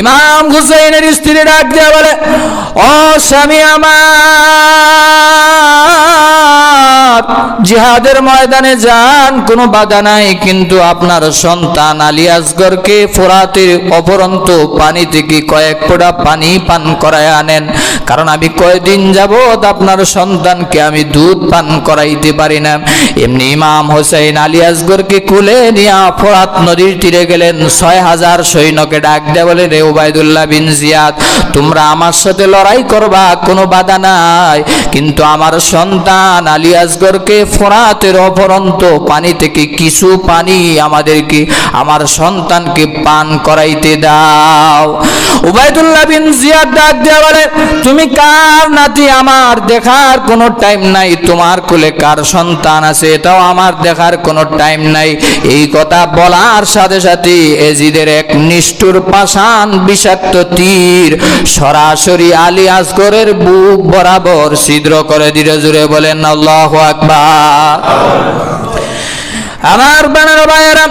ইমাম হুসাইনের স্ত্রী ডাক দিয়ে বলে, ও স্বামী আমার, জিহাদের ময়দানে যান, কোনো বাধা নাই, কিন্তু আপনার সন্তান আলী আসগরকে ফোরাতের অপরন্ত পানি থেকে কয়েক ফোঁটা পানি পান করায় আনেন। কারণ আমি কয়দিন যাবৎ আপনার সন্তানকে আমি দুধ পান করাইতে পারি না। এমনি ইমাম হোসেন আলী আসগরকে কুলে নিয়ে ফোরাত নদীর তীরে গেলেন, ছয় হাজার সৈন্যকে ডাক দেয়া বলে রে ওবায়দুল্লাহ বিন জিয়াদ, তোমরা আমার সাথে লড়াই করবা, কোনো বাধা নাই। কিন্তু আমার সন্তান আলী আসগরকে ফোরাতের অপরন্ত পানি থেকে কিছু পানি আমাদেরকে, আমার সন্তানকে পান করাইতে দাও। উবায়দুল্লাহ বিন জিয়াদ ডাক দেয়া বলে, তুমি কার নাতি? আমার দেখার কোনো টাইম নাই। তোমার কোলে কার সন্তান আছে? এটাও আমার দেখার কোনো টাইম নাই। এই কথা বলার সাথে সাথে এজিদের এক নিষ্ঠুর পাষাণ বিষাক্ত তীর। সরাসরি আলী আসগরের বুক বরাবর ছিদ্র করে দিলে জুড়ে বলেন আল্লাহ আকবার। আমার বানার ভাইয়েরা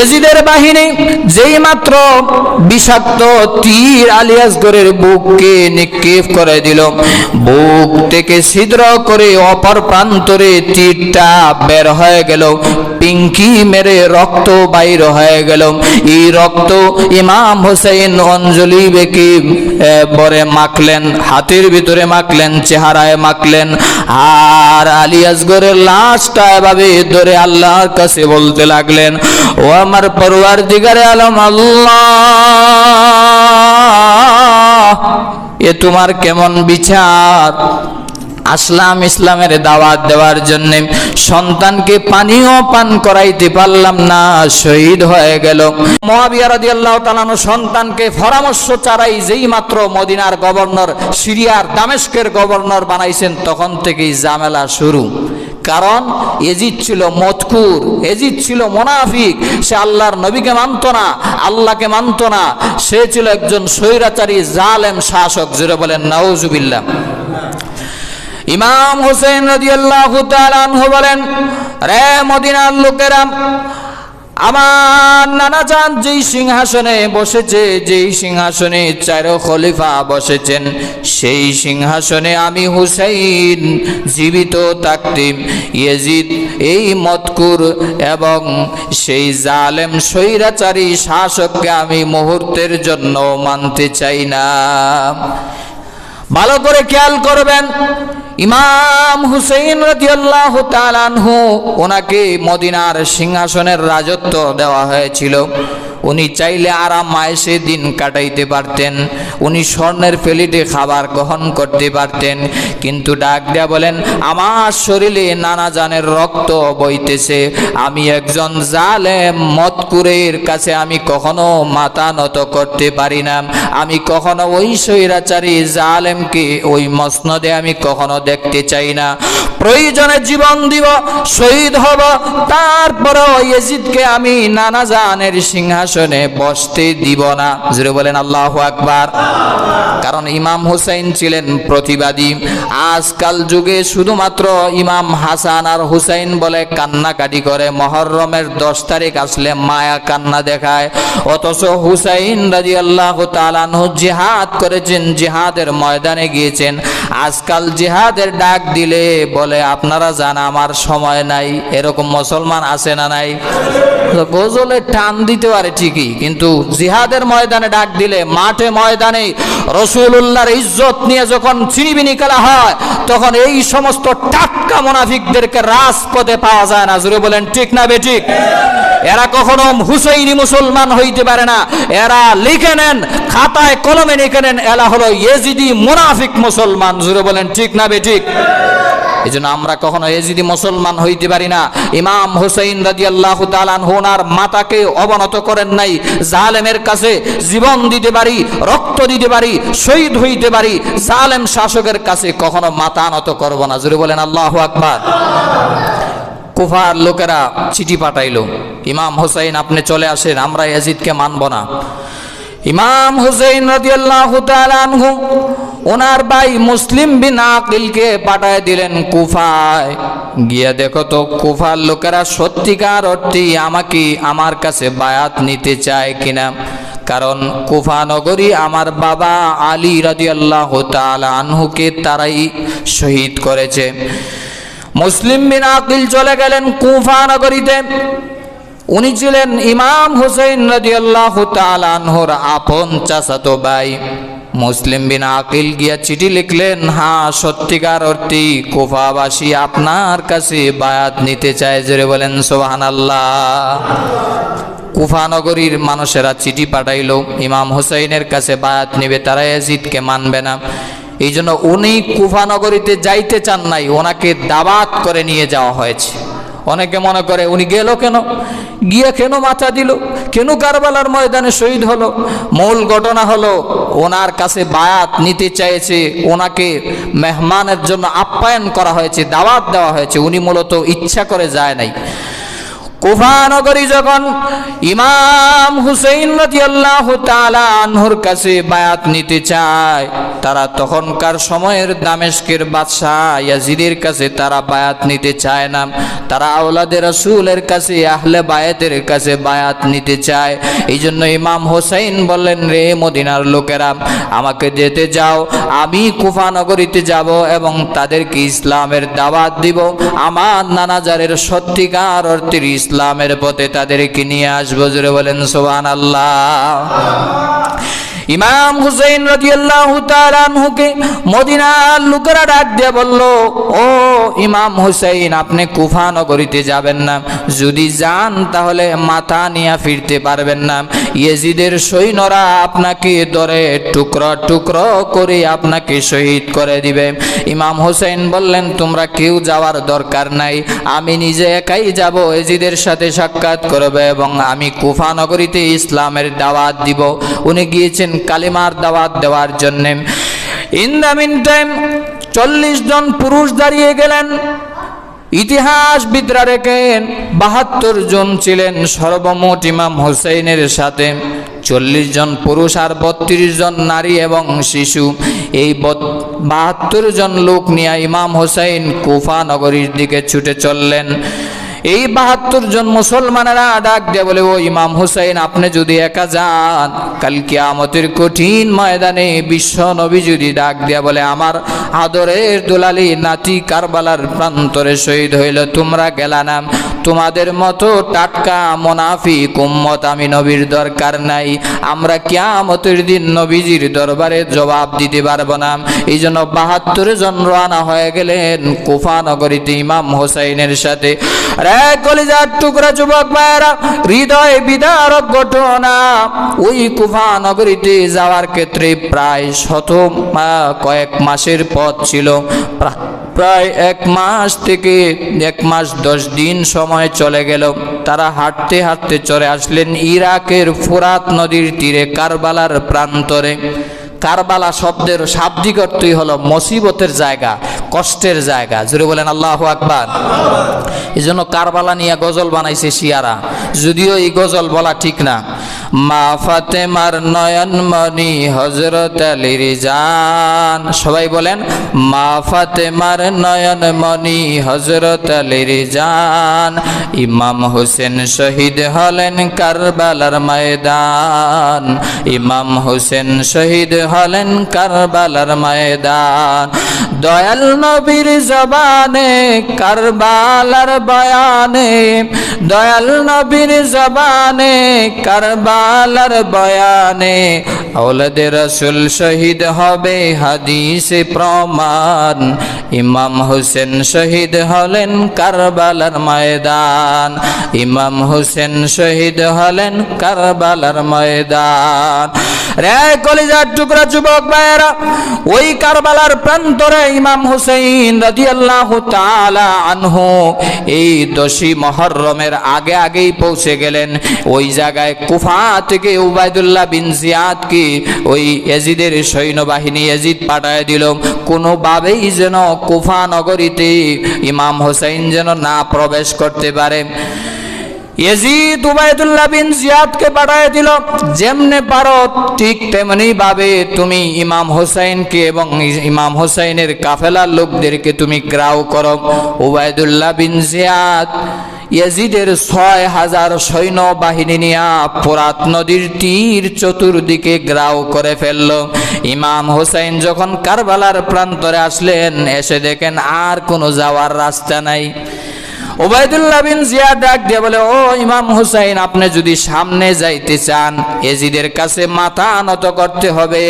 এজিদের বাহিনী যেই মাত্র বিষাক্ত তীর আলিয়াসগরের বুককে নিক্ষেপ করে দিল, বুক থেকে ছিদ্র করে অপর প্রান্তরে তীরটা বের হয়ে গেল, পিঙ্কি মেরে রক্ত বাইর হয়ে গেল। এই রক্ত ইমাম হোসেন অঞ্জলি বেঁকে বরে মাখলেন, হাতের ভিতরে মাখলেন, চেহারায় মাখলেন, আর আলী আসগরের লাশটা এভাবে ধরে আল্লাহর কাছে বলতে লাগলেন, ও আমার পরোয়ার দিগারে আলম আল্লাহ, এ তোমার কেমন বিচার? আসলাম ইসলামের দাওয়াত দেওয়ার জন্য, সন্তানকে পানিও পান করাইতে পারলাম না, শহীদ হয়ে গেল। মহাবিয়া রাদিয়াল্লাহু তাআলা সন্তানকে পরামর্শ চারাই যেই মাত্র মদিনার গভর্নর, সিরিয়ার দামেস্কের গভর্নর বানাইছেন, তখন থেকেই ঝামেলা শুরু। কারণ এজিদ ছিল মতকুর, এজিদ ছিল মোনাফিক। সে আল্লাহর নবীকে মানত না, আল্লাহকে মানত না। সে ছিল একজন স্বৈরাচারী, জালেম শাসক জুড়ে বলেন নাউজুবিল্লাহ। ইমাম হোসেন আল্লাহ বলেন, রে মদিনার লোকেরা আমার নানা চাঁদ যেই সিংহাসনে বসেছে, যেই সিংহাসনে চার খলিফা বসেছেন, সেই সিংহাসনে আমি হুসাইন জীবিত থাকতেম ইয়েজিদ, এই মতকুর এবং সেই জালেম স্বৈরাচারী শাসককে আমি মুহূর্তের জন্য মানতে চাই না। ভালো করে খেয়াল করবেন ইমাম হুসেন রাজিউল্লাহ তালানহু ওনাকে মদিনার সিংহাসনের রাজত্ব দেওয়া হয়েছিল। উনি চাইলে আরাম আয়েসে দিন কাটাইতে পারতেন। উনি স্বর্ণের প্লেটে খাবার গ্রহণ করতে পারতেন। কিন্তু ডাক দেয়া বলেন, আমার শরীরে নানা জানের রক্ত বইতেছে। আমি একজন জালেম মতকুরের কাছে আমি কখনো মাথা নত করতে পারি না। আমি কখনো ওই স্বৈরাচারী জালেমকে ওই মসনদে আমি কখনো দেখতে চাই না। প্রয়োজনে জীবন দিব, শহীদ হব। তারপরেও ইয়েজিদকে আমি নানা জানের সিংহাসনে বসতে দিব না। জুড়ে বলেন, আল্লাহ আকবার। কারণ ইমাম হুসাইন ছিলেন প্রতিবাদী। আজকাল যুগে শুধুমাত্র ইমাম হাসান আর হুসাইন বলে কান্নাকাটি করে। মহরমের দশ তারিখ আসলে মায়া কান্না দেখায়। অথচ হুসাইন রাজি আল্লাহ তালানহু জিহাদ করেছেন, জিহাদের ময়দানে গিয়েছেন। আজকাল জিহাদের ডাক দিলে বলে, আপনারা জান আমার সময় নাই। এরকম মুসলমান আছে না নাই? গজলে টান দিতে পারে ঠিকই, কিন্তু জিহাদের ময়দানে ডাক দিলে, মাঠে ময়দানে রসুল্লাহর ইজ্জত নিয়ে যখন চিনিবিনি খেলা হয়, তখন এই সমস্ত টাটকা মোনাফিকদেরকে রাজপথে পাওয়া যায় না। জুড়ে বলেন, ঠিক না বেঠিক এরা কখনো হুসৈনি মুসলমান হইতে পারে না। এরা লিখে নেন, খাতায় কলমে লিখে নেন, এরা হলো ইয়েজিদি মুনাফিক মুসলমান। জুড়ে বলেন, ঠিক না বেঠিক এই জন্য আমরা কখনো এজিদি মুসলমান হইতে পারি না। ইমাম হুসাইন রাজি আল্লাহ হোনার মাতাকে অবনত করেন নাই। জালেমের কাছে জীবন দিতে পারি, রক্ত দিতে পারি, শহীদ হইতে পারি, জালেম শাসকের কাছে কখনো মাথা নত করব না। জুড়ে বলেন, আল্লাহ আকবার। কুফার লোকেরা চিঠি পাঠাইলো, ইমাম হোসাইন আপনি চলে আসেন, আমরা এজিদকে মানব না। ইমাম হুসেইন রাদিয়াল্লাহু তাআলা আনহু ওনার ভাই মুসলিম বিন আকিলকে পাঠায় দিলেন কুফায়। গিয়ে দেখো তো কুফার লোকেরা সত্যিকার অর্থে আমাকে আমার কাছে বায়াত নিতে চায় কিনা। কারণ কুফা নগরী আমার বাবা আলী রাদিয়াল্লাহু তাআলা আনহুকে তারাই শহীদ করেছে। মুসলিম বিন আকিল চলে গেলেন কুফা নগরীতে। উনি ছিলেন ইমাম হুসেন রাদিয়াল্লাহু তাআলা আনহুর আপন চাচাতো ভাই। মুসলিম বিন আকিল গিয়া চিঠি লিখলেন হ্যাঁ সত্যিকার অর্থে কুফাবাসী আপনার কাছে বায়াত নিতে চায়। জোরে বলেন সোহান আল্লাহ কুফানগরীর মানুষেরা চিঠি পাঠাইল, ইমাম হুসাইনের কাছে বায়াত নিবে, তারা এজিদকে মানবে না। এই জন্য উনি কুফানগরীতে যাইতে চান নাই, ওনাকে দাবাত করে নিয়ে যাওয়া হয়েছে। অনেকে মনে করে, উনি গেল কেন? গিয়ে কেন মাথা দিল? কেন কারবালার ময়দানে শহীদ হলো? মূল ঘটনা হলো, ওনার কাছে বায়াত নিতে চাইছে, ওনাকে মেহমানের জন্য আপ্যায়ন করা হয়েছে, দাওয়াত দেওয়া হয়েছে, উনি মূলত ইচ্ছা করে যায় নাই। কুফা নগরী যখন ইমাম হুসেইন রাদিয়াল্লাহু আনহুর কাছে বায়াত নিতে চায়, তারা তখনকার সময়ের দামেশকের বাদশাহ ইয়াজিদের কাছে তারা বায়াত নিতে চায় না। তারা আওলাদের রাসূলের কাছে, আহলে বায়াতের কাছে বায়াত নিতে চায়। এই জন্য ইমাম হোসেইন বললেন, রে মদিনার লোকেরা, আমাকে যেতে যাও। আমি কুফা নগরীতে যাব এবং তাদেরকে ইসলামের দাওয়াত দিব। আমার নানাজারের সত্যিকার অর্থের ইসলামের পথে তাদেরকে নিয়ে আসব জোরে বলেন সোহান আল্লাহ ইমাম তাআলা আনহুকে মদিনার লোকেরা ডাক দিয়ে বলল, ও ইমাম হুসেইন, আপনি কুফা নগরীতে যাবেন না। যদি যান, তাহলে মাথা নিয়ে ফিরতে পারবেন না। ইয়েজিদের সৈন্যরা আপনাকে ধরে টুকরো টুকরো করে আপনাকে শহীদ করে দিবে। ইমাম হুসেইন বললেন, তোমরা কেউ যাওয়ার দরকার নাই। আমি নিজে একাই যাব। এজিদের সাথে সাক্ষাৎ করবে এবং আমি কুফা নগরীতে ইসলামের দাওয়াত দিব। উনি গিয়েছেন কালিমার দাওয়াত দেওয়ার জন্য। ইন দ্য মিন টাইম চল্লিশ জন পুরুষ দাঁড়িয়ে গেলেন। ইতিহাসবিদরা রেখেন। বাহাত্তর জন ছিলেন সর্বমোট ইমাম হোসেনের সাথে। চল্লিশ জন পুরুষ আর বত্রিশ জন নারী এবং শিশু। এই বাহাত্তর জন লোক নিয়ে ইমাম হোসেন কুফা নগরীর দিকে ছুটে চললেন। এই বাহাত্তর জন মুসলমানেরা ডাক দিয়ে বলে, ও ইমাম হুসাইন, আপনি যদি একা যান কালকে আমতের কঠিন ময়দানে বিশ্ব নবী যদি ডাক দিয়া বলে, আমার আদরের দুলালি নাতি কারবালার প্রান্তরে শহীদ হইল, তোমরা গেলা না তোমাদের মতো টাটকা মোনাফি কুম্মত আমি নবীর দরকার নাই। আমরা কিয়ামতের দিন নবীজির দরবারে জবাব দিতে পারব না। এই জন্য বাহাত্তর জন রানা হয়ে গেলেন কুফা নগরীতে ইমাম হোসাইনের সাথে। টুকরা হৃদয় ওই যাওয়ার ক্ষেত্রে প্রায় শত কয়েক মাসের পথ ছিল। প্রায় এক মাস থেকে এক মাস দশ দিন সময় চলে গেল। তারা হাঁটতে হাঁটতে চলে আসলেন ইরাকের ফুরাত নদীর তীরে, কারবালার প্রান্তরে। কারবালা শব্দের শাব্দিক অর্থই হলো মসিবতের জায়গা, কষ্টের জায়গা। জুড়ে বলেন, আল্লাহ আকবার। এই জন্য কারবালা নিয়ে গজল বানাইছে শিয়ারা। যদিও এই গজল বলা ঠিক না। মা ফাতেমার নয়ন মনি হজরত আলীর জান। সবাই বলেন, মা ফাতেমার নয়ন মনি হজরত আলীর জান। ইমাম হোসেন শহীদ হলেন কারবালার ময়দান। ইমাম হোসেন শহীদ হলেন কারবালার ময়দান। দয়াল নবীর জবানে, কারবালার বয়ানে। দয়াল নবীর জবানে, কারবালার বয়ানে। আওলাদে রসুল শহীদ হবে হাদিসে প্রমাণ। ইমাম হোসেন শহীদ হলেন কারবালার ময়দান। ইমাম হোসেন শহীদ হলেন কারবালার ময়দান। রে কলিজার টুকরা যুবক ভাইয়েরা, ওই কারবালার প্রান্তরে ইমাম হুসেইন রাদিয়াল্লাহু তাআলা আনহু এই দশী মহররমের আগে আগেই পৌঁছে গেলেন। ওই জায়গায় কুফা থেকে উবাইদুল্লাহ বিন জিয়াদকে ওই এজিদের সৈন্যবাহিনী এজিদ পাঠায় দিল। কোনোভাবেই যেন কুফা নগরীতে ইমাম হোসেইন যেন না প্রবেশ করতে পারে। ইয়েজিদ উবাইদুল্লাহ বিন জিয়াদকে পাঠায় দিল, যেমনে পারো ঠিক তেমনি ভাবে তুমি ইমাম হোসাইনকে এবং ইমাম হোসাইনের কাফেলার লোকদেরকে তুমি গ্রাও করো। উবাইদুল্লাহ বিন জিয়াদ ইয়াজিদের ছয় হাজার সৈন্য বাহিনী নিয়া ফোরাত নদীর তীর চতুর্দিকে গ্রাও করে ফেলল। ইমাম হোসেন যখন কারবালার প্রান্তরে আসলেন, এসে দেখেন আর কোনো যাওয়ার রাস্তা নাই। ওবায়দুল্লাহ বিন জিয়াদ ডাক দিয়ে বলে, ও ইমাম হুসাইন, আপনি যদি সামনে যাইতে চান, এজিদের কাছে মাথা নত করতে হবে।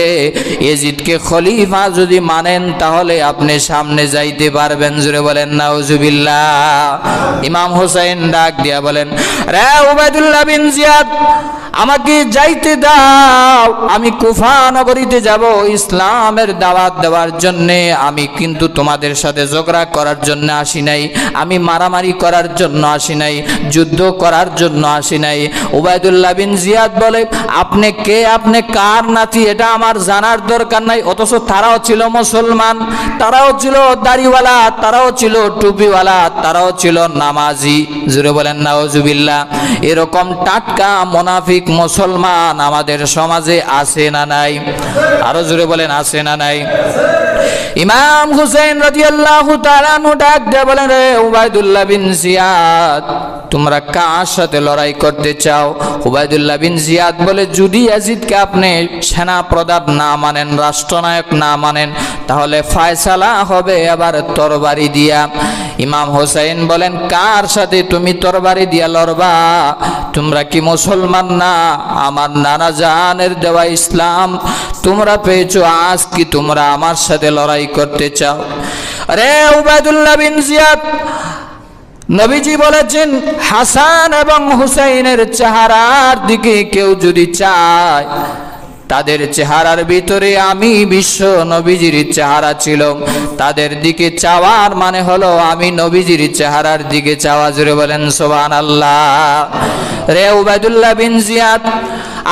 এজিদকে খলিফা যদি মানেন, তাহলে আপনি সামনে যাইতে পারবেন। জুড়ে বলেন, নাউজুবিল্লাহ। ইমাম হুসাইন ডাক দিয়া বলেন, রে ওবায়দুল্লাহ বিন জিয়াদ আমাকে যাইতে দাও। আমি কুফা নগরীতে যাব। ইসলামের দাওয়াত দেওয়ার জন্যে আমি কিন্তু তোমাদের সাথে ঝগড়া করার জন্য আসি নাই। আমি মারামারি করার জন্য আসি নাই। যুদ্ধ করার জন্য আসি নাই। ওবায়দুল্লাহ বিন জিয়াদ বলে, আপনি কে? আপনি কার নাতি? এটা আমার জানার দরকার নাই। অথচ তারাও ছিল মুসলমান, তারাও ছিল দাড়িওয়ালা, তারাও ছিল টুপিওয়ালা, তারাও ছিল নামাজি। জুড়ে বলেন নাওজুবিল্লাহ এরকম টাটকা মোনাফিক মুসলমান আমাদের সমাজে আছে না নাই? আরও জোরে বলেন, আছে না নাই? ইমাম হুসেন রাদিয়াল্লাহু তাআলা ডাক দিয়ে বলেন, রে উবাইদুল্লাহ বিন জিয়াদ তোমরা কার সাথে লড়াই করতে চাও? উবাইদুল্লাহ বিন জিয়াদ বলে, যদি ইয়াজিদকে আপনি সেনা প্রধান না মানেন, রাষ্ট্রনায়ক না মানেন, তাহলে ফায়সালা হবে আবার তরবারি দিয়া। ইমাম হোসেন বলেন, কার সাথে তুমি তরবারি দিয়া লড়বা? তোমরা কি মুসলমান না? আমার নানা জানের দেওয়া ইসলাম, তোমরা পেয়েছ, আজ কি তোমরা আমার সাথে লড়াই করতে চাও? আরে উবায়দুল্লাহ বিন জিয়াদ নবীজি বলেছেন হাসান এবং হুসাইনের চেহারার দিকে কেউ যদি চায় তাদের চেহারার ভিতরে আমি বিশ্ব নবীজির চেহারা ছিল। তাদের দিকে চাওয়ার মানে হলো আমি নবীজির চেহারার দিকে চাওয়া। জুড়ে বলেন সোবান আল্লাহ রে উবায়দুল্লাহ বিন জিয়াদ,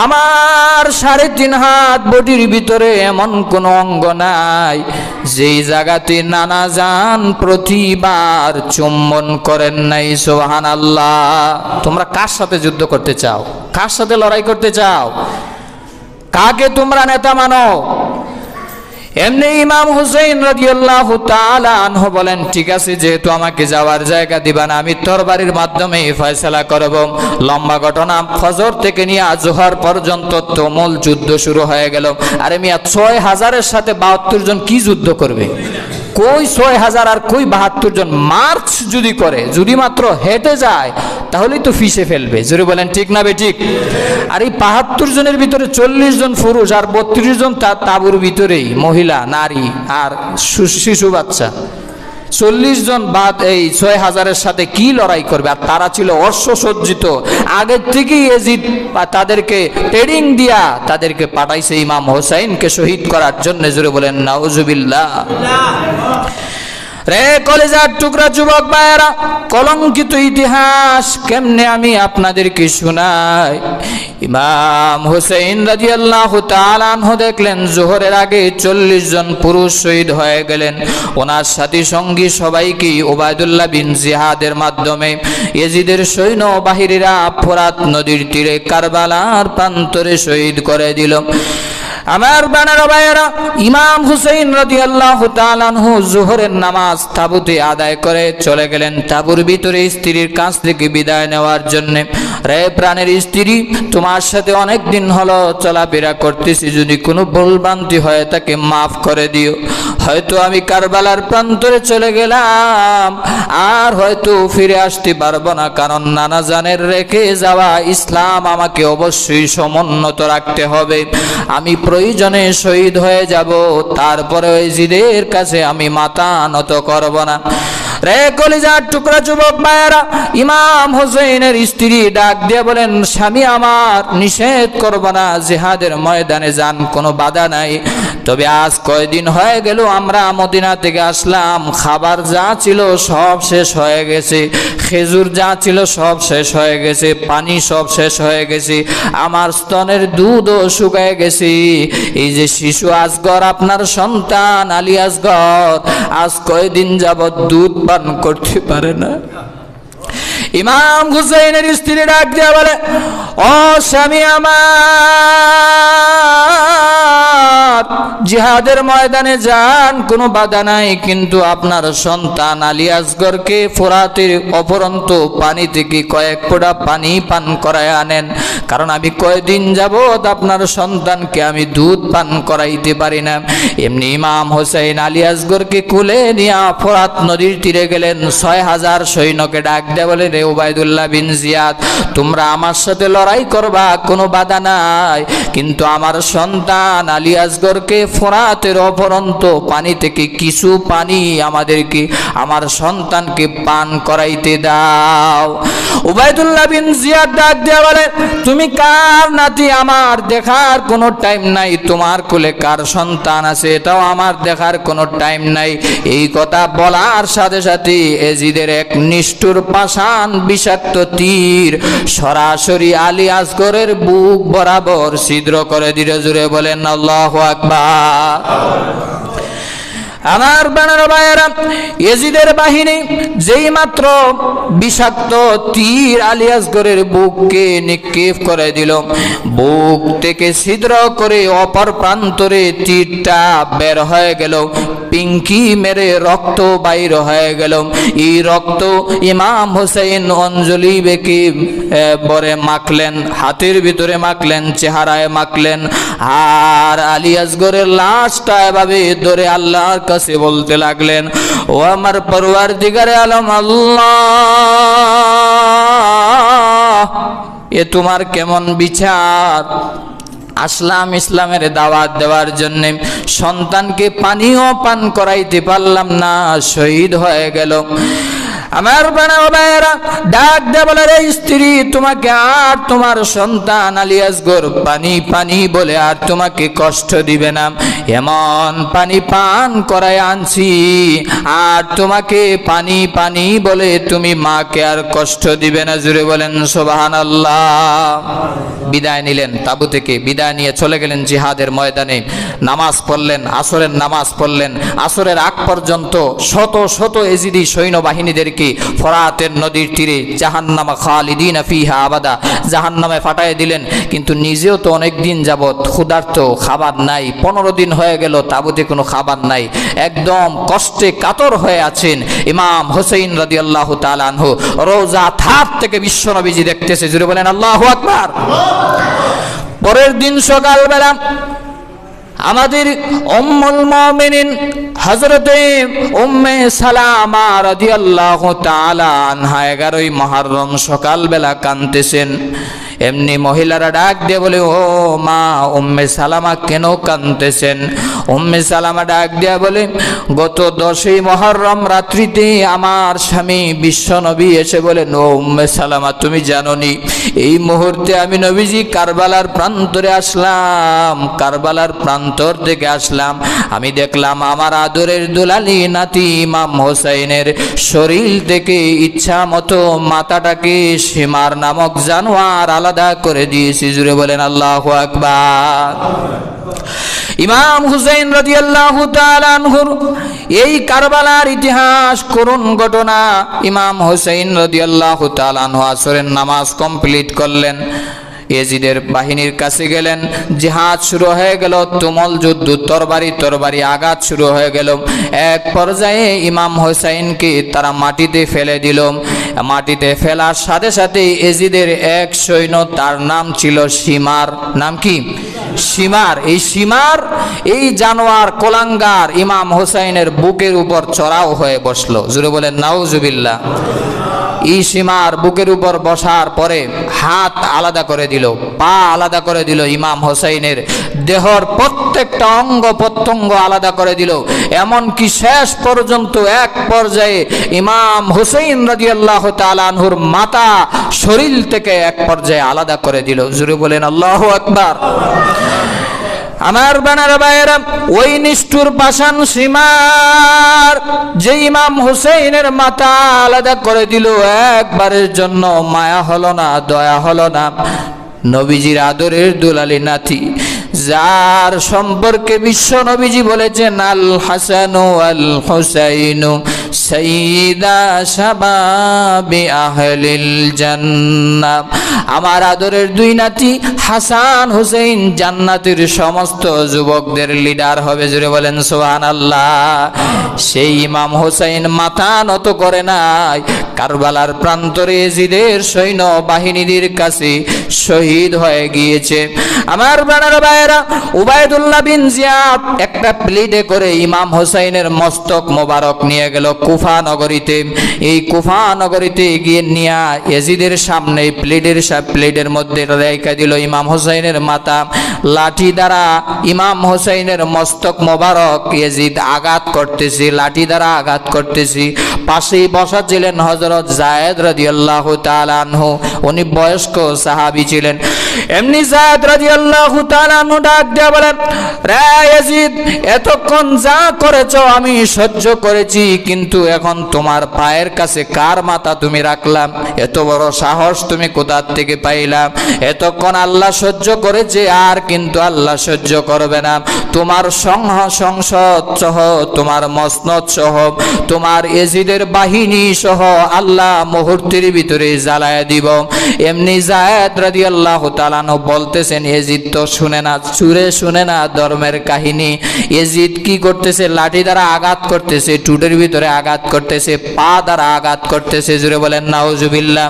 আমার সাড়ে তিন হাত বডির ভিতরে এমন কোনো অঙ্গ নাই, যেই জায়গাতে নানা যান প্রতিবার চুম্বন করেন নাই সোহান আল্লাহ তোমরা কার সাথে যুদ্ধ করতে চাও? কার সাথে লড়াই করতে চাও? কাকে তোমরা নেতা মানো? এমনি ইমাম হুসেন রাজিউল্লাহ আনহ বলেন, ঠিক আছে, যেহেতু আমাকে যাওয়ার জায়গা দিবা না, আমি বাড়ির মাধ্যমে ফয়সলা করব। লম্বা ঘটনা, ফজর থেকে নিয়ে আজহার পর্যন্ত তুমুল যুদ্ধ শুরু হয়ে গেল। আরে মিয়া, ছয় হাজারের সাথে বাহাত্তর জন কি যুদ্ধ করবে? কই ছয় হাজার আর কই বাহাত্তর জন মার্চ যদি করে, যদি মাত্র হেঁটে যায়, তাহলেই তো ফিসে ফেলবে। যদি বলেন, ঠিক না বে ঠিক? আর এই বাহাত্তর জনের ভিতরে চল্লিশ জন পুরুষ আর বত্রিশ জন তাবুর ভিতরেই মহিলা, নারী আর শিশু বাচ্চা। চল্লিশ জন বাদ এই ছয় হাজারের সাথে কি লড়াই করবে? আর তারা ছিল অশ্বসজ্জিত। আগের থেকেই এজিদ তাদেরকে ট্রেনিং দিয়া তাদেরকে পাঠাইছে ইমাম হোসাইনকে শহীদ করার জন্য। জুড়ে বলেন, নাউজুবিল্লাহ। রে কলেজার টুকরা যুবক ভাইয়েরা, কলঙ্কিত ইতিহাস কেমনে আমি আপনাদেরকে শোনাই? ইমাম হুসেইন রাদিয়াল্লাহু তাআলা আনহু দেখলেন, জোহরের আগে চল্লিশ জন পুরুষ শহীদ হয়ে গেলেন। ওনার সাথী সঙ্গী সবাইকে ওবায়দুল্লাহ বিন জিহাদের মাধ্যমে এজিদের সৈন্য বাহিনীরা ফোরাত নদীর তীরে কারবালার প্রান্তরে শহীদ করে দিল। আমার বানার ভাইয়েরা, ইমাম হুসেন রদি আল্লাহ তালানহু জোহরের নামাজ তাবুতে আদায় করে চলে গেলেন তাবুর ভিতরে স্ত্রীর কাছ থেকে বিদায় নেওয়ার জন্যে। রে প্রাণের স্ত্রী, তোমার সাথে অনেক দিন হলো চলাফেরা করতেছি, যদি কোনো ভুলভ্রান্তি হয় তাকে মাফ করে দিও। হয়তো আমি কারবালার প্রান্তরে চলে গেলাম, আর হয়তো ফিরে আসতে পারব না, কারণ নানা জানের রেখে যাওয়া ইসলাম আমাকে অবশ্যই সমুন্নত রাখতে হবে। আমি প্রয়োজনে শহীদ হয়ে যাব, তারপরে জিদের কাছে আমি মাথা নত করব না। রে কলিজার টুকরা যুবক মায়েরা, ইমাম হোসেনের স্ত্রী ডাক দিয়ে বলেন, স্বামী আমার, নিষেধ করব না, জেহাদের ময়দানে যান, কোনো বাধা নাই। তবে আজ কয়দিন হয়ে গেল আমরা মদিনা থেকে আসলাম, খাবার যা ছিল সব শেষ হয়ে গেছে, খেজুর যা ছিল সব শেষ হয়ে গেছে, পানি সব শেষ হয়ে গেছে, আমার স্তনের দুধও শুকায় গেছে। এই যে শিশু আজগর, আপনার সন্তান আলী আসগর আজ কয়দিন যাবৎ দুধ পান করতে পারে না? ইমাম হুসাইনের স্ত্রী ডাক দিয়া বলে, ও স্বামী আমার, জিহাদের ময়দানে যান, কোনো বাধা নাই, কিন্তু আপনার সন্তান আলী আসগরকে ফোরাতের অপরন্ত পানি থেকে কয়েক ফোঁটা পানি পান করায় আনেন। কারণ আমি কয়দিন যাবৎ আপনার সন্তানকে আমি দুধ পান করাইতে পারি না। এমনি ইমাম হোসেন আলী আসগরকে কুলে নিয়ে ফোরাত নদীর তীরে গেলেন, ছয় হাজার সৈন্যকে ডাক দেয়া বলে, রে ওবায়দুল্লাহ বিন জিয়াদ, তোমরা আমার সাথে লড়াই করবা, কোনো বাধা নাই। কিন্তু আমার সন্তান আলী আসগরকে ফোরাতের অপরন্ত পানি থেকে কিছু পানি আমাদেরকে, আমার সন্তানকে পান করাইতে দাও। উবায়দুল্লাহ বিন জিয়াদ ডাক দেয়া বলে, তুমি কার নাতি? আমার দেখার কোনো টাইম নাই। তোমার কোলে কার সন্তান আছে? এটাও আমার দেখার কোনো টাইম নাই। এই কথা বলার সাথে সাথে এজিদের এক নিষ্ঠুর পাষাণ বিষাক্ত তীর। সরাসরি আলী আসগরের বুক বরাবর ছিদ্র করে ধীরে জুড়ে বলেন, আল্লাহ আকবার। আমার বানার ভাইয়েরা, এজিদের বাহিনী যেই মাত্র বিষাক্ত তীর আলিয়াসগরের বুককে নিক্ষেপ করে দিল, বুক থেকে ছিদ্র করে অপর প্রান্তরে তীরটা বের হয়ে গেল। পিঙ্কি মেরে রক্ত বাইর হয়ে গেল। এই রক্ত ইমাম হোসেন অঞ্জলি বেঁকে বরে মাখলেন, হাতের ভিতরে মাখলেন, চেহারায় মাখলেন। আর আলী আসগরের লাশটা এভাবে ধরে আল্লাহর কাছে বলতে লাগলেন, ও আমার পরওয়ার দিগারে আলম, আল্লাহ, এ তোমার কেমন বিচার? আসলাম ইসলামের দাওয়াত দেওয়ার জন্য। সন্তানকে পানিও পান করাইতে পারলাম না শহীদ হয়ে গেল। আমার বানা ভাইয়েরা, ডাক দে বলে, রে স্ত্রী, তোমাকে আর তোমার সন্তান আলিয়াসগর পানি পানি বলে আর তোমাকে কষ্ট দিবে না। এমন পানি পান করায় আনছি, আর তোমাকে পানি পানি বলে তুমি মাকে আর কষ্ট দিবে না। জুড়ে বলেন সোবাহান আল্লাহ বিদায় নিলেন, তাবু থেকে বিদায় নিয়ে চলে গেলেন জিহাদের ময়দানে। নামাজ পড়লেন, আসরের নামাজ পড়লেন। আসরের আগ পর্যন্ত শত শত এজিদি সৈন্যবাহিনীদেরকে ফরাতের নদীর তীরে জাহান্নামা খালিদিন ফিহা আবাদা, জাহান্নামে ফাটাই দিলেন। কিন্তু নিজেও তো অনেক দিন যাবৎ ক্ষুধার্ত খাবার নাই। পনেরো দিন হয়ে গেল, তাবুতে কোনো খাবার নাই। একদম কষ্টে কাতর হয়ে আছেন ইমাম হোসেন রাদি আল্লাহ তালানহু রোজা থাপ থেকে বিশ্বনবীজি দেখতেছে। জুড়ে বলেন, আল্লাহ আকবার। পরের দিন সকালবেলা আমাদের অম্মুল মুমিনিন হযরতে উম্মে সালামা রাদিয়াল্লাহু তাআলা আনহা 11ই মুহররম সকালবেলা কাঁদতেছেন। এমনি মহিলারা ডাক দিয়ে বলে, ও মা, উম্মে সালামা কেন কাঁদতেছেন? উম্মে সালামা ডাক দিয়া বলে, গত দশই মহরম রাত্রিতে আমার স্বামী বিশ্ব নবী এসে বলেন ও উম্মে সালামা, তুমি জাননি। এই মুহূর্তে আমি নবীজি কারবালার প্রান্তরে আসলাম, কারবালার প্রান্তর থেকে আসলাম। আমি দেখলাম আমার আদরের দুলালি নাতি ইমাম হোসাইনের শরীর থেকে ইচ্ছা মতো মাথাটাকে সীমার নামক জানোয়ার আলাদা করে দিয়েছি। জুড়ে বলেন, আল্লাহ আকবার। ইমাম হুসেন রাদিয়াল্লাহু তাআলা আনহুর এই কারবালার ইতিহাস করুন ঘটনা ইমাম হুসাইন রাদিয়াল্লাহু তাআলা আনহু আসরের নামাজ কমপ্লিট করলেন। এজিদের বাহিনীর কাছে গেলেন। জিহাদ শুরু হয়ে গেল, তুমল যুদ্ধ, তরবারি তরবারি আঘাত শুরু হয়ে গেল। এক পর্যায়ে ইমাম হোসাইনকে তারা মাটিতে ফেলে দিল। মাটিতে ফেলার সাথে সাথে এজিদের এক সৈন্য, তার নাম ছিল সীমার। নাম কি? সীমার। এই সীমার, এই জানোয়ার, কোলাঙ্গার ইমাম হোসাইনের বুকের উপর চড়াও হয়ে বসল। জুড়ে বলেন, নাউজুবিল্লাহ। এই সীমার বুকের উপর বসার পরে হাত আলাদা করে দিল, পা আলাদা করে দিল ইমাম হোসাইনের। দেহর প্রত্যেকটা অঙ্গ প্রত্যঙ্গ আলাদা করে দিল। এমনকি শেষ পর্যন্ত এক পর্যায়ে ইমাম হুসেইন রাজি আল্লাহ তালানহুর মাতা শরীর থেকে এক পর্যায়ে আলাদা করে দিল। জুড়ে বলেন, আল্লাহ আকবার। আমার বানার ভাইয়েরা ওই নিষ্ঠুর পাষাণ সীমার, যে ইমাম হুসেইনের মাথা আলাদা করে দিল, একবারের জন্য মায়া হলো না, দয়া হলো না। নবীজির আদরের দুলালি নাতি, যার সম্পর্কে বিশ্ব নবীজি বলেছেন, আল হাসানু আল হুসাইনু আমার আদরের দুই নাতি হাসান হুসেইন জান্নাতের সমস্ত যুবকদের লিডার হবে জুড়ে বলেন সুবহানাল্লাহ। সেই ইমাম হোসেন মাথা নত করে নাই, কারবালার প্রান্তরে এজিদের সৈন্য বাহিনীদের কাছে শহীদ হয়ে গিয়েছে। আমার প্রাণের ভাইয়েরা, উবায়দুল্লাহ বিন জিয়াদ একটা প্লেটে করে ইমাম হোসাইনের মস্তক মোবারক নিয়ে গেল কুফা নগরীতে, এই কুফা নগরীতে গিয়ে নিয়া এজিদের সামনে প্লেটের সব প্লেটের মধ্যে রেখা দিল ইমাম হোসাইনের মাতা লাঠি দ্বারা ইমাম হোসাইনের মস্তক মোবারক এজিদ আঘাত করতেছি, লাঠি দ্বারা আঘাত করতেছি। পাশেই বসা ছিলেন হজরত জায়েদ রাদিয়াল্লাহু তাআলা আনহু। উনি বয়স্ক সাহাবী ছিলেন। এমনি জায়দ রাদিয়াল্লাহু তাআলা আনহু ডাক দিয়ে বলেন, রে ইয়াজিদ, এতক্ষণ যা করেছ আমি সহ্য করেছি, কিন্তু এখন তোমার পায়ের কাছে কার মাথা তুমি রাখলাম এত বড় সাহস তুমি কোথার থেকে পাইলাম এতক্ষণ আল্লাহ সহ্য করেছে, আর কিন্তু আল্লাহ সহ্য করবে না। তোমার সংহ সংসদ সহ, তোমার মসনদ সহ, তোমার এজিদের বাহিনী সহ আল্লাহ মুহূর্তের ভিতরে জ্বালায় দিব। এমনি জায়েদ রাদি আল্লাহ তালানো বলতেছেন, এজিদ তো শুনে না, সুরে শুনে না ধর্মের কাহিনী। এজিদ কি করতেছে? লাঠি দ্বারা আঘাত করতেছে টুটের ভিতরে আঘাত করতেছে, পা দ্বারা আঘাত করতেছে। জুড়ে বলেন, নাউজুবিল্লাহ।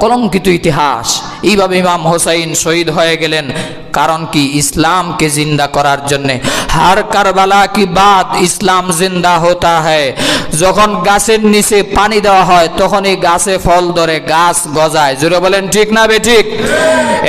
কলঙ্কিত ইতিহাস। এইভাবে ইমাম হোসাইন শহীদ হয়ে গেলেন। কারণ কি? ইসলামকে জিন্দা করার জন্যে। হার কারবালা কি বাদ ইসলাম জিন্দা হতা হয় যখন গাছের নিচে পানি দেওয়া হয় তখন এই গাছে ফল ধরে, গাছ গজায়। জুড়ে বলেন, ঠিক না বে ঠিক?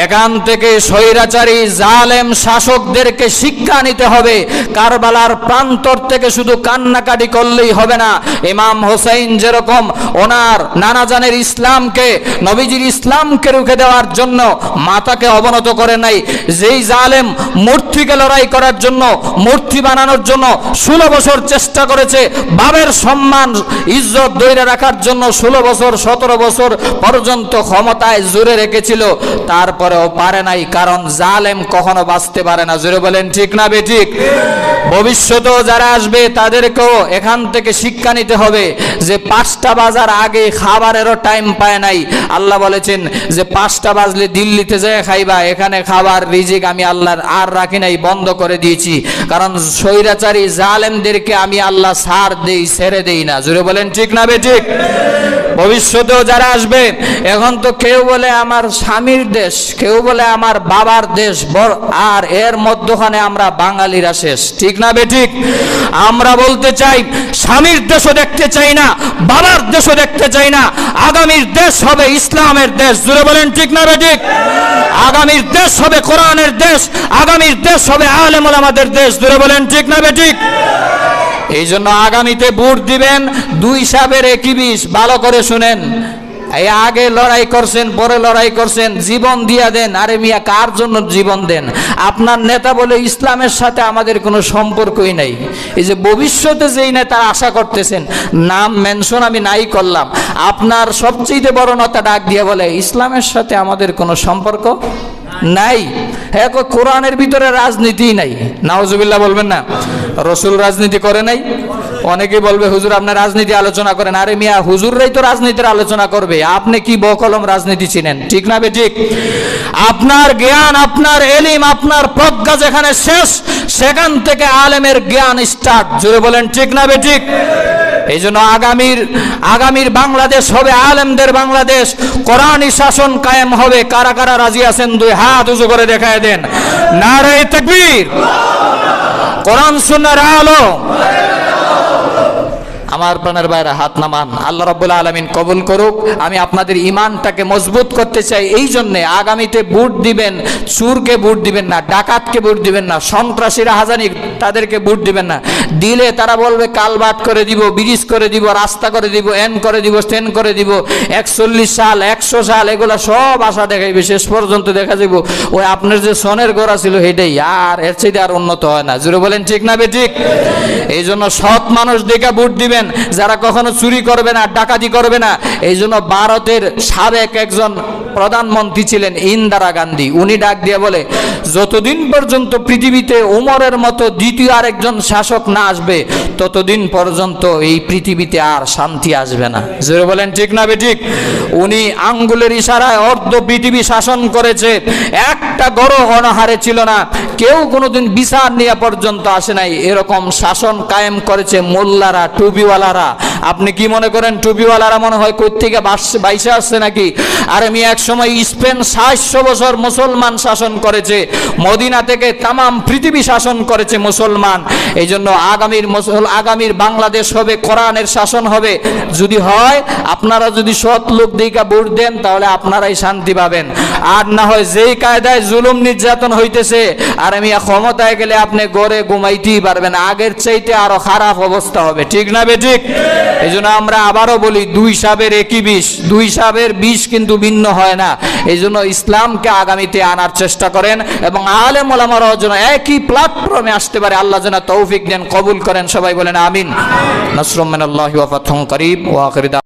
এখান থেকে স্বৈরাচারী, জালেম শাসকদেরকে শিক্ষা নিতে হবে। কারবালার প্রান্তর থেকে শুধু কান্নাকাটি করলেই হবে না। ইমাম হোসাইন যেরকম, ওনার নানাজানের ইসলামকে, নবীজির ইসলামকে রুখে দেওয়ার জন্য মাতাকে অবনত করে নাই। যেই জালেম মূর্তিকে লড়াই করার জন্য, মূর্তি বানানোর জন্য ষোলো বছর চেষ্টা করেছে বাবের সম্মান, ইজ্জত দৈরে রাখার জন্য ষোলো বছর, সতেরো বছর পর্যন্ত ক্ষমতায় জোরে রেখেছিল। তারপরেও পারে নাই, কারণ জালেম কখনো বাঁচতে পারে না। জোরে বলেন, ঠিক না বে ঠিক? ভবিষ্যতেও যারা আসবে, তাদেরকেও এখান থেকে শিক্ষা নিতে হবে যে পাঁচটা বাজার আগে খাবারেরও টাইম পায় নাই। আল্লাহ বলেছেন যে পাঁচটা বাজলে দিল্লিতে যায় খাইবা, এখানে খাবার রিজিক আমি আল্লাহর আর রাখি নাই, বন্ধ করে দিয়েছি। কারণ স্বৈরাচারী জালেমদেরকে আমি আল্লাহ সার দেই, ছেড়ে দেই না। জুড়ে বলেন, ঠিক না বে ঠিক? ভবিষ্যতেও যারা আসবে, এখন তো কেউ বলে আমার স্বামীর দেশ, কেউ বলে আমার বাবার দেশ আর এর মধ্যখানে আমরা বাঙালিরা শেষ। ঠিক না বে ঠিক? আমরা বলতে চাই, স্বামীর দেশও দেখতে চাই না, বাবার দেশও দেখতে চাই না, আগামীর দেশ হবে ইসলামের দেশ। জুড়ে বলেন, ঠিক না বে ঠিক আগামীর দেশ হবে কোরআনের দেশ, আগামীর দেশ হবে আলেমুল আমাদের দেশ। ধরে বলেন, ঠিক না ঠিক? এই জন্য আগামীতে ভোট দিবেন, দুই সাবের একই বিষ। ভালো করে শুনেন। এই আগে লড়াই করছেন, পরে লড়াই করছেন, জীবন দিয়া দেন। আরে মিয়া, কার জন্য জীবন দেন? আপনার নেতা বলে ইসলামের সাথে আমাদের কোনো সম্পর্কই নাই। এই যে ভবিষ্যতে যেই নেতা আশা করতেছেন, নাম মেনশন আমি নাই করলাম। আপনার সবচেয়ে বড় নেতা ডাক দিয়ে বলে, ইসলামের সাথে আমাদের কোনো সম্পর্ক নাই? হ্যাঁ কোরআনের ভিতরে রাজনীতি নাই। নাওজুবিল্লাহ বলবেন না। রসুল রাজনীতি করে নাই। অনেকেই বলবে, হুজুর, আপনার রাজনীতি আলোচনা করেন। আরে মিয়া, হুজুররাই তো রাজনীতির আলোচনা করবে। আপনি কি বকলম রাজনীতি চিনেন? ঠিক না ঠিক? আপনার জ্ঞান, আপনার এলিম, আপনার প্রজ্ঞা যেখানে শেষ, সেখান থেকে আলেমের জ্ঞান স্টার্ট জুড়ে বলেন, ঠিক না ঠিক? এই জন্য আগামীর আগামীর বাংলাদেশ হবে, আলেমদের বাংলাদেশ। কোরআনই শাসন কায়েম হবে। কারা কারা রাজি আছেন? দুই হাত উঁচু করে দেখায় দেন। নারে তকবীর। কোরআন সুন্নার আলো। আমার প্রাণের বাইরে হাত নামান। আল্লাহ রব্বুল আলমিন কবুল করুক। আমি আপনাদের ইমানটাকে মজবুত করতে চাই। এই জন্যে আগামীতে বুট দিবেন, চুরকে বুট দিবেন না, ডাকাতকে বুট দিবেন না, সন্ত্রাসীরা হাজানি তাদেরকে বুট দিবেন না। দিলে তারা বলবে, কালবাট করে দিব, ব্রিজ করে দিব, রাস্তা করে দিব, এন করে দিব স্টেন করে দিব, একচল্লিশ সাল, একশো সাল, এগুলো সব আশা দেখাইবে, শেষ পর্যন্ত দেখা যাব ওই আপনার যে সনের গোড়া ছিল সেটাই আর এর চাইতে আর উন্নত হয় না। জুড়ে বলেন, ঠিক না বে ঠিক? এই জন্য সৎ মানুষ দেখে বুট দিবেন দিবেন যারা কখনো চুরি করবে না, ডাকাতি করবে না, এই জন্য ভারতের সাবেক একজন প্রধানমন্ত্রী ছিলেন ইন্দিরা গান্ধী। উনি ডাক দিয়ে বলে, যতদিন পর্যন্ত পৃথিবীতে উমরের মতো দ্বিতীয় আরেকজন শাসক না আসবে, ততদিন পর্যন্ত এই পৃথিবীতে আর শান্তি আসবে না। জোরে বলেন, ঠিক না বে ঠিক? উনি আঙ্গুলের ইশারায় অর্ধ পৃথিবী শাসন করেছে, একটা গড় অনাহারে ছিল না, কেউ কোনোদিন বিচার নিয়ে পর্যন্ত আসে নাই। এরকম শাসন কায়েম করেছে মোল্লারা টুপিওয়ালারা আপনি কি মনে করেন টুপিওয়ালারা মনে হয় কোথেকে বাইসে আসছে নাকি? আর আমি এক সময় স্পেন সাতশো বছর মুসলমান শাসন করেছে, মদিনা থেকে তামাম পৃথিবী শাসন করেছে মুসলমান। এই জন্য আগামীর মুসল আগামীর বাংলাদেশ হবে, কোরআনের শাসন হবে। যদি হয়, আপনারা যদি সৎ লোক দিকা ভোট দেন, তাহলে আপনারাই শান্তি পাবেন। আর না হয় যেই কায়দায় জুলুম নির্যাতন হইতেছে, আর আমি ক্ষমতায় গেলে আপনি গড়ে ঘুমাইতেই পারবেন, আগের চাইতে আরও খারাপ অবস্থা হবে। ঠিক না বে, ঠিক? এই জন্য আমরা আবারও বলি, দুই সাবের একই বিষ দুই সাবের বিষ কিন্তু ভিন্ন হয় না। এই জন্য ইসলামকে আগামীতে আনার চেষ্টা করেন এবং আলে ওলামারাও যেন একই প্ল্যাটফর্মে আসতে পারে, আল্লাহ যেন তৌফিক দেন, কবুল করেন, সবাই বলেন আমিন। নসরমেন করিম, ওয়া আখির